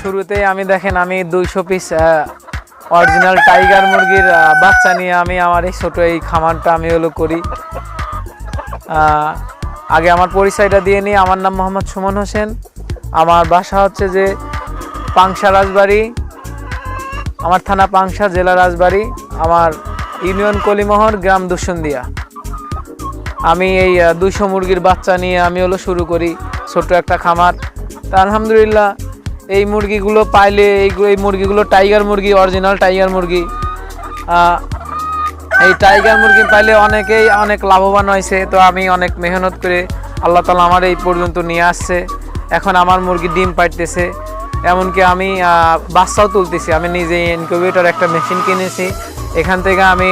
শুরুতেই আমি দেখেন, আমি দুইশো পিস অরিজিনাল টাইগার মুরগির বাচ্চা নিয়ে আমি আমার এই ছোটো এই খামারটা আমি হলো করি। আগে আমার পরিচয়টা দিয়ে নিই। আমার নাম মোহাম্মদ সুমন হোসেন। আমার বাসা হচ্ছে যে পাংশা রাজবাড়ি। আমার থানা পাংশা, জেলা রাজবাড়ি। আমার ইউনিয়ন কলিমোহর, গ্রাম দুসন্দিয়া। আমি এই দুইশো মুরগির বাচ্চা নিয়ে আমি হলো শুরু করি ছোট্ট একটা খামার। তা আলহামদুলিল্লাহ এই মুরগিগুলো পাইলে এইগুলো এই মুরগিগুলো টাইগার মুরগি অরিজিনাল টাইগার মুরগি। এই টাইগার মুরগি পাইলে অনেকেই অনেক লাভবান হয়েছে, তো আমি অনেক মেহনত করে আল্লাহ তালা আমার এই পর্যন্ত নিয়ে আসছে। এখন আমার মুরগি ডিম পাইতেছে। এমনকি আমি বাচ্চাও তুলতেছি। আমি নিজে ইনকিউবেটর একটা মেশিন কিনেছি। এখান থেকে আমি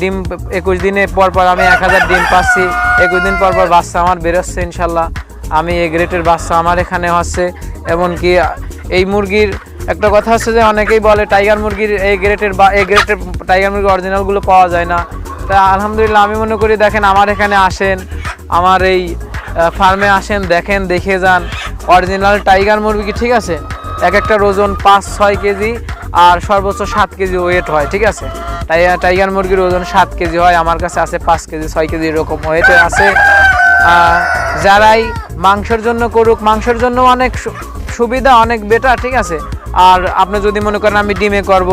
ডিম একুশ দিনে পর পর আমি এক হাজার ডিম পাচ্ছি। একুশ দিন পর পর বাচ্চা আমার বেরোচ্ছে ইনশাল্লাহ। আমি এই গ্রেটের বাচ্চা আমার এখানে হচ্ছে এমনকি এই মুরগির একটা কথা হচ্ছে যে অনেকেই বলে টাইগার মুরগির এই গ্রেটের বা এই গ্রেটের টাইগার মুরগির অরিজিনালগুলো পাওয়া যায় না। তা আলহামদুলিল্লাহ আমি মনে করি দেখেন আমার এখানে আসেন, আমার এই ফার্মে আসেন, দেখেন, দেখে যান। অরিজিনাল টাইগার মুরগি ঠিক আছে? এক একটা ওজন পাঁচ, ছয় কেজি আর সর্বোচ্চ সাত কেজি ওয়েট হয়, ঠিক আছে? তাই, টাইগার মুরগির ওজন সাত কেজি হয়, আমার কাছে আছে পাঁচ কেজি, ছয় কেজি এরকম ওয়েটে আছে। যারাই মাংসের জন্য করুক, মাংসের জন্য অনেক সুবিধা, অনেক বেটার ঠিক আছে? আর আপনি যদি মনে করেন আমি ডিমে করব,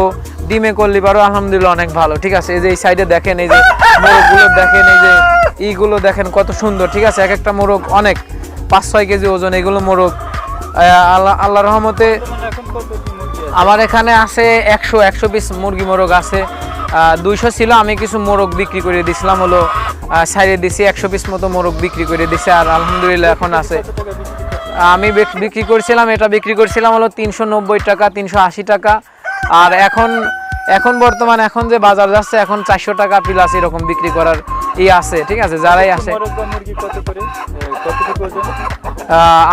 ডিমে করলে পারো আলহামদুলিল্লাহ অনেক ভালো, ঠিক আছে? এই যে এই সাইডে দেখেন, এই যে মোরগগুলো দেখেন, এই যে ইগুলো দেখেন কত সুন্দর, ঠিক আছে? এক একটা মোরগ অনেক, পাঁচ ছয় কেজি ওজন, এগুলো মোরগ। আল্লাহ আল্লাহ রহমতে আমার এখানে আছে একশো একশো পিস মুরগি মোরগ আছে। দুইশো ছিল আমি কিছু মোরগ বিক্রি করে দিছিলাম হলো সাইডে দিছি একশো পিস মতো মোরগ বিক্রি করে দিছে আর আলহামদুলিল্লাহ এখন আছে। আমি বিক্রি করছিলাম এটা বিক্রি করছিলাম হলো তিনশো নব্বই টাকা তিনশো আশি টাকা। আর এখন এখন বর্তমান এখন যে বাজার যাচ্ছে এখন চারশো টাকা প্লাস এরকম বিক্রি করার ই আছে ঠিক আছে যারাই আসে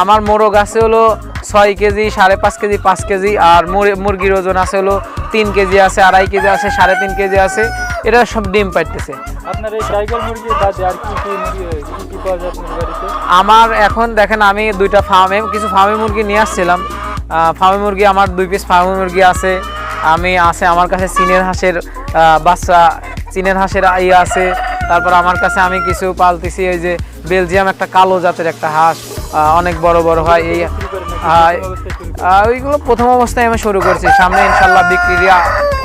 আমার মোরগ আছে হলো ছয় কেজি সাড়ে পাঁচ কেজি পাঁচ কেজি আর মুর- মুরগির ওজন আছে হলো তিন কেজি আছে আড়াই কেজি আছে সাড়ে তিন কেজি আছে। এটা সব ডিম পাইতেছে। আমার এখন দেখেন আমি দুইটা ফার্মে কিছু ফার্মে মুরগি নিয়ে আসছিলাম। ফার্মে মুরগি আমার দুই পিস ফার্মে মুরগি আছে। আমি আছে আমার কাছে চীনের হাঁসের বাচ্চা চীনের হাঁসের ইয়ে আছে। তারপর আমার কাছে আমি কিছু পালতেছি এই যে বেলজিয়াম একটা কালো জাতের একটা হাঁস। অনেক বড় বড় হয় এই ওইগুলো প্রথম অবস্থায় আমি শুরু করছি। সামনে ইনশাল্লাহ বিক্রির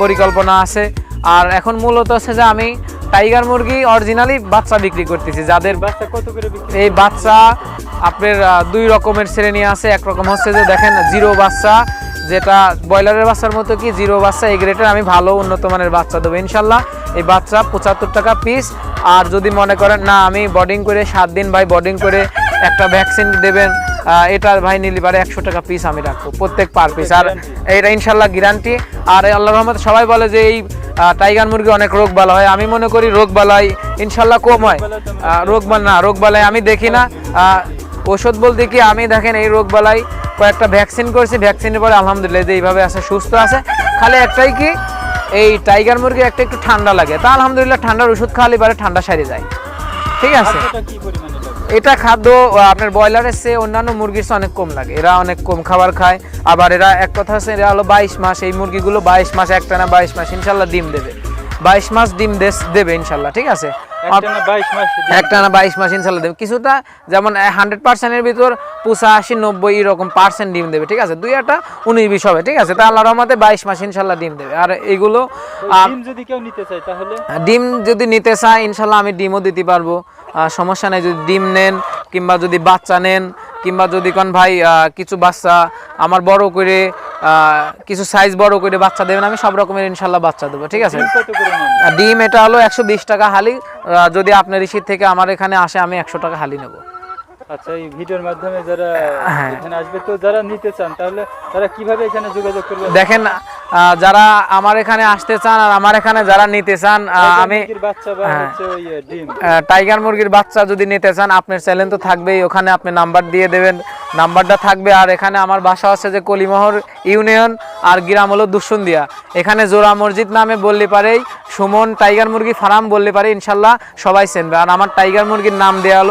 পরিকল্পনা আছে। আর এখন মূলত হচ্ছে যে আমি টাইগার মুরগি অরিজিনালি বাচ্চা বিক্রি করতেছি। যাদের বাচ্চা কত করে এই বাচ্চা আপনার দুই রকমের শ্রেণি আছে। এক রকম হচ্ছে যে দেখেন জিরো বাচ্চা যেটা ব্রয়লারের বাচ্চার মতো কি জিরো বাচ্চা এই গ্রেটের আমি ভালো উন্নত মানের বাচ্চা দেবো ইনশাল্লাহ এই বাচ্চা পঁচাত্তর টাকা পিস আর যদি মনে করেন না আমি বডিং করে সাত দিন ভাই বডিং করে একটা ভ্যাকসিন দেবেন এটা ভাই নিলি পারে একশো টাকা পিস আমি রাখব, প্রত্যেক পার পিস আর এটা ইনশাল্লাহ গ্যারান্টি আর আল্লাহ রহমত সবাই বলে যে এই টাইগার মুরগি অনেক রোগ বালা হয়। আমি মনে করি রোগ বালাই ইনশাল্লাহ কম হয়। রোগ বাল না, রোগ বালাই আমি দেখি না। ওষুধ বলতে কি, আমি দেখেন এই রোগ বালাই কয়েকটা ভ্যাকসিন করেছি। ভ্যাকসিনের পরে আলহামদুলিল্লাহ যে এইভাবে আছে, সুস্থ আছে। খালি একটাই কি, এই টাইগার মুরগি একটা একটু ঠান্ডা লাগে। তা আলহামদুলিল্লাহ ঠান্ডার ওষুধ খাওয়ালে পারে ঠান্ডা সারে যায়। ঠিক আছে? এটা খাদ্য আপনার ব্রয়লারের চেয়ে অন্যান্য মুরগির চেয়ে অনেক কম লাগে। এরা অনেক কম খাবার খায়। আবার এরা, এক কথা আছে এরা হলো বাইশ মাস। এই মুরগিগুলো বাইশ মাস, একটা না বাইশ মাস, ইনশাল্লাহ ডিম দেবে। বাইশ মাস ডিম দেবে ইনশাল্লাহ, ঠিক আছে? একটা না বাইশ মাস ইনশাল্লাহ দেবে। কিছুটা যেমন হান্ড্রেড পার্সেন্টের ভিতর পঁচাশি নব্বই এরকম পার্সেন্ট ডিম দেবে ঠিক আছে? দুই একটা উনিশ বিশ হবে ঠিক আছে? তা আল্লাহ রহমতে বাইশ মাস ইনশাল্লাহ ডিম দেবে। আর এইগুলো ডিম যদি কেউ নিতে চায় তাহলে? ডিম যদি নিতে চায় ইনশাল্লাহ আমি ডিমও দিতে পারব। সমস্যা নেই যদি ডিম নেন কিংবা যদি বাচ্চা নেন কিংবা যদি কোন ভাই কিছু বাচ্চা আমার বড় করে কিছু সাইজ বড় করে বাচ্চা দেবেন আমি সব রকমের ইনশাল্লাহ বাচ্চা দেবো ঠিক আছে? ডিম এটা হলো একশো বিশ টাকা হালি যদি আপনার রিসিট থেকে আমার এখানে আসে আমি একশো টাকা হালি নেব। আচ্ছা এই ভিডিওর মাধ্যমে যারা হ্যাঁ। এখানে আসবে তো যারা নিতে চান তাহলে তারা কীভাবে এখানে যোগাযোগ করবে? দেখেন যারা আমার এখানে আসতে চান আর আমার এখানে যারা নিতে চান আমি হ্যাঁ। টাইগার মুরগির বাচ্চা যদি নিতে চান আপনার চ্যানেল তো থাকবেই ওখানে আপনি নাম্বার দিয়ে দেবেন। নাম্বারটা থাকবে আর এখানে আমার বাসা আছে যে কলিমোহর ইউনিয়ন আর গ্রাম হলো দুসুন্দিয়া এখানে জোড়া মসজিদ নামে বললে পারেই সুমন টাইগার মুরগি ফার্ম বললে পারে ইনশাল্লাহ সবাই চেনবে। আর আমার টাইগার মুরগির নাম দেওয়া হলো